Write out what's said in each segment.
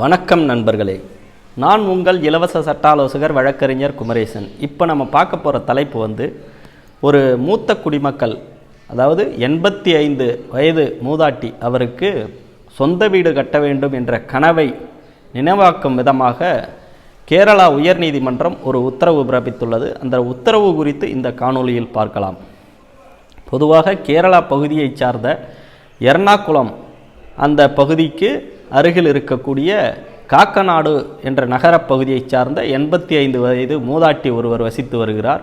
வணக்கம் நண்பர்களே. நான் உங்கள் இலவச சட்ட ஆலோசகர் வழக்கறிஞர் குமரேசன். இப்போ நம்ம பார்க்க போகிற தலைப்பு வந்து ஒரு மூத்த குடிமக்கள் அதாவது எண்பத்தி ஐந்து வயது மூதாட்டி அவருக்கு சொந்த வீடு கட்ட வேண்டும் என்ற கனவை நினைவாக்கும் விதமாக கேரளா உயர்நீதிமன்றம் ஒரு உத்தரவு பிறப்பித்துள்ளது. அந்த உத்தரவு குறித்து இந்த காணொளியில் பார்க்கலாம். பொதுவாக கேரளா பகுதியைச் சார்ந்த எர்ணாகுளம் அந்த பகுதிக்கு அருகில் இருக்கக்கூடிய காக்கநாடு என்ற நகரப் பகுதியைச் சார்ந்த எண்பத்தி ஐந்து வயது மூதாட்டி ஒருவர் வசித்து வருகிறார்.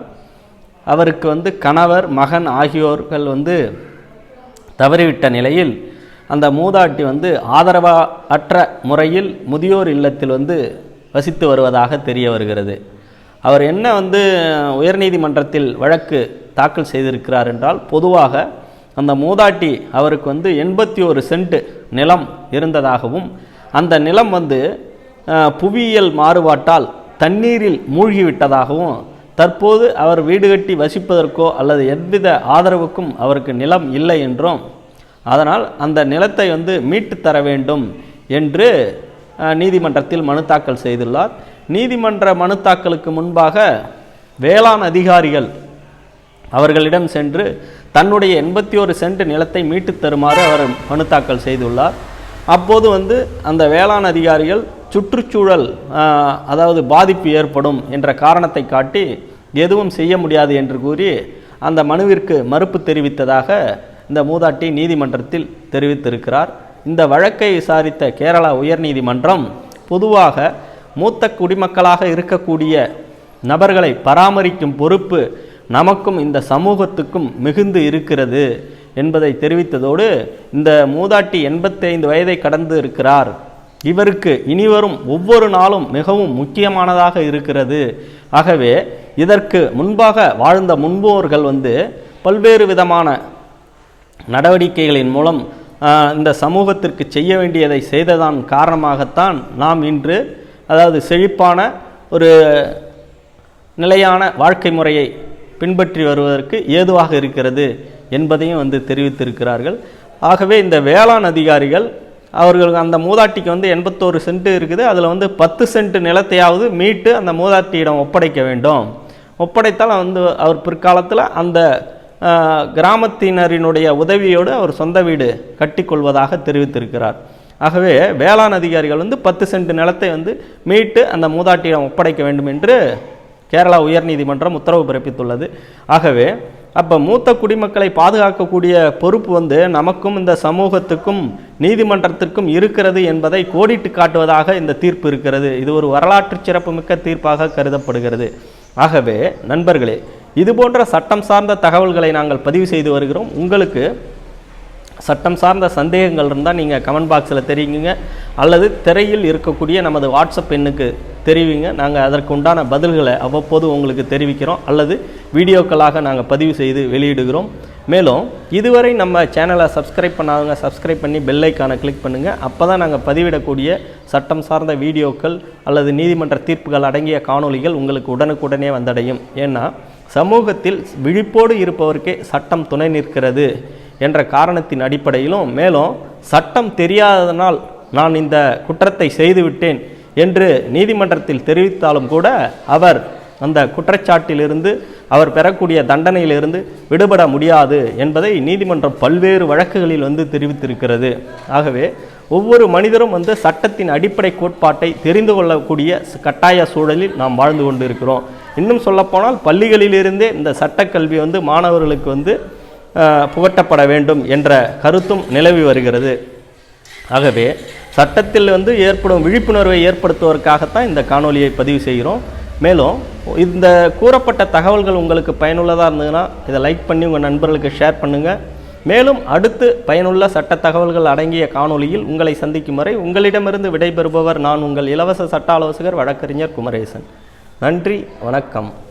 அவருக்கு வந்து கணவர் மகன் ஆகியோர்கள் வந்து தவறிவிட்ட நிலையில் அந்த மூதாட்டி வந்து ஆதரவா அற்ற முறையில் முதியோர் இல்லத்தில் வந்து வசித்து வருவதாக தெரிய வருகிறது. அவர் என்ன வந்து உயர்நீதிமன்றத்தில் வழக்கு தாக்கல் செய்திருக்கிறார் என்றால் பொதுவாக அந்த மூதாட்டி அவருக்கு வந்து எண்பத்தி ஒரு சென்ட் நிலம் இருந்ததாகவும் அந்த நிலம் வந்து புவியியல் மாறுபாட்டால் தண்ணீரில் மூழ்கிவிட்டதாகவும் தற்போது அவர் வீடு கட்டி வசிப்பதற்கோ அல்லது எவ்வித ஆதரவுக்கும் அவருக்கு நிலம் இல்லை என்றும் அதனால் அந்த நிலத்தை வந்து மீட்டு தர வேண்டும் என்று நீதிமன்றத்தில் மனு தாக்கல் செய்துள்ளார். நீதிமன்ற மனு தாக்கலுக்கு முன்பாக வேளாண் அதிகாரிகள் அவர்களிடம் சென்று தன்னுடைய எண்பத்தி ஒரு சென்ட் நிலத்தை மீட்டுத் தருமாறு அவர் மனு தாக்கல் செய்துள்ளார். அப்போது வந்து அந்த வேளாண் அதிகாரிகள் சுற்றுச்சூழல் அதாவது பாதிப்பு ஏற்படும் என்ற காரணத்தை காட்டி எதுவும் செய்ய முடியாது என்று கூறி அந்த மனுவிற்கு மறுப்பு தெரிவித்ததாக இந்த மூதாட்டி நீதிமன்றத்தில் தெரிவித்திருக்கிறார். இந்த வழக்கை விசாரித்த கேரளா உயர்நீதிமன்றம் பொதுவாக மூத்த குடிமக்களாக இருக்கக்கூடிய நபர்களை பராமரிக்கும் பொறுப்பு நமக்கும் இந்த சமூகத்துக்கும் மிகுந்து இருக்கிறது என்பதை தெரிவித்ததோடு இந்த மூதாட்டி எண்பத்தைந்து வயதை கடந்து இருக்கிறார். இவருக்கு இனிவரும் ஒவ்வொரு நாளும் மிகவும் முக்கியமானதாக இருக்கிறது. ஆகவே இதற்கு முன்பாக வாழ்ந்த முன்போர்கள் வந்து பல்வேறு விதமான நடவடிக்கைகளின் மூலம் இந்த சமூகத்திற்கு செய்ய வேண்டியதை செய்ததான் காரணமாகத்தான் நாம் இன்று அதாவது செழிப்பான ஒரு நிலையான வாழ்க்கை முறையை பின்பற்றி வருவதற்கு ஏதுவாக இருக்கிறது என்பதையும் வந்து தெரிவித்திருக்கிறார்கள். ஆகவே இந்த வேளாண் அதிகாரிகள் அவர்கள் அந்த மூதாட்டிக்கு வந்து எண்பத்தோரு சென்ட் இருக்குது. அதில் வந்து பத்து சென்ட் நிலத்தையாவது மீட்டு அந்த மூதாட்டியிடம் ஒப்படைக்க வேண்டும். ஒப்படைத்தால் வந்து அவர் பிற்காலத்தில் அந்த கிராமத்தினரினுடைய உதவியோடு அவர் சொந்த வீடு கட்டிக்கொள்வதாக தெரிவித்திருக்கிறார். ஆகவே வேளாண் அதிகாரிகள் வந்து பத்து சென்ட் நிலத்தை வந்து மீட்டு அந்த மூதாட்டியிடம் ஒப்படைக்க வேண்டும் என்று கேரளா உயர்நீதிமன்றம் உத்தரவு பிறப்பித்துள்ளது. ஆகவே அப்போ மூத்த குடிமக்களை பாதுகாக்கக்கூடிய பொறுப்பு வந்து நமக்கும் இந்த சமூகத்துக்கும் நீதிமன்றத்திற்கும் இருக்கிறது என்பதை கோடிட்டு காட்டுவதாக இந்த தீர்ப்பு இருக்கிறது. இது ஒரு வரலாற்று சிறப்புமிக்க தீர்ப்பாக கருதப்படுகிறது. ஆகவே நண்பர்களே இது போன்ற சட்டம் சார்ந்த தகவல்களை நாங்கள் பதிவு செய்து வருகிறோம். உங்களுக்கு சட்டம் சார்ந்த சந்தேகங்கள் இருந்தால் நீங்கள் கமெண்ட் பாக்ஸில் தெரிவிங்க. அல்லது திரையில் இருக்கக்கூடிய நமது வாட்ஸ்அப் எண்ணுக்கு தெரிவிங்க. நாங்கள் அதற்கு உண்டான பதில்களை அவ்வப்போது உங்களுக்கு தெரிவிக்கிறோம். அல்லது வீடியோக்களாக நாங்கள் பதிவு செய்து வெளியிடுகிறோம். மேலும் இதுவரை நம்ம சேனலை சப்ஸ்கிரைப் பண்ணாதவங்க சப்ஸ்கிரைப் பண்ணி பெல் கிளிக் பண்ணுங்கள் அப்போ தான் நாங்கள் பதிவிடக்கூடிய சட்டம் சார்ந்த வீடியோக்கள் அல்லது நீதிமன்ற தீர்ப்புகள் அடங்கிய காணொளிகள் உங்களுக்கு உடனுக்குடனே வந்தடையும். ஏன்னா சமூகத்தில் விழிப்போடு இருப்பவருக்கே சட்டம் துணை நிற்கிறது. என்ற காரணத்தின் அடிப்படையிலும் மேலும் சட்டம் தெரியாததனால் நான் இந்த குற்றத்தை செய்துவிட்டேன் என்று நீதிமன்றத்தில் தெரிவித்தாலும் கூட அவர் அந்த குற்றச்சாட்டிலிருந்து அவர் பெறக்கூடிய தண்டனையிலிருந்து விடுபட முடியாது என்பதை நீதிமன்றம் பல்வேறு வழக்குகளில் வந்து தெரிவித்திருக்கிறது. ஆகவே ஒவ்வொரு மனிதரும் வந்து சட்டத்தின் அடிப்படை கோட்பாட்டை தெரிந்து கொள்ளக்கூடிய கட்டாய சூழலில் நாம் வாழ்ந்து கொண்டு இருக்கிறோம் இன்னும் சொல்லப்போனால் பள்ளிகளிலிருந்தே இந்த சட்டக்கல்வி வந்து மாணவர்களுக்கு வந்து புகட்டப்பட வேண்டும் என்ற கருத்தும் நிலவி வருகிறது. ஆகவே சட்டத்தில் வந்து ஏற்படும் விழிப்புணர்வை ஏற்படுத்துவதற்காகத்தான் இந்த காணொலியை பதிவு செய்கிறோம். மேலும் இந்த கூறப்பட்ட தகவல்கள் உங்களுக்கு பயனுள்ளதாக இருந்ததுன்னா இதை லைக் பண்ணி உங்கள் நண்பர்களுக்கு ஷேர் பண்ணுங்கள் மேலும் அடுத்து பயனுள்ள சட்ட தகவல்கள் அடங்கிய காணொலியில் உங்களை சந்திக்கும் வரை உங்களிடமிருந்து விடைபெறுபவர் நான் உங்கள் இலவச சட்ட ஆலோசகர் வழக்கறிஞர் குமரேசன். நன்றி வணக்கம்.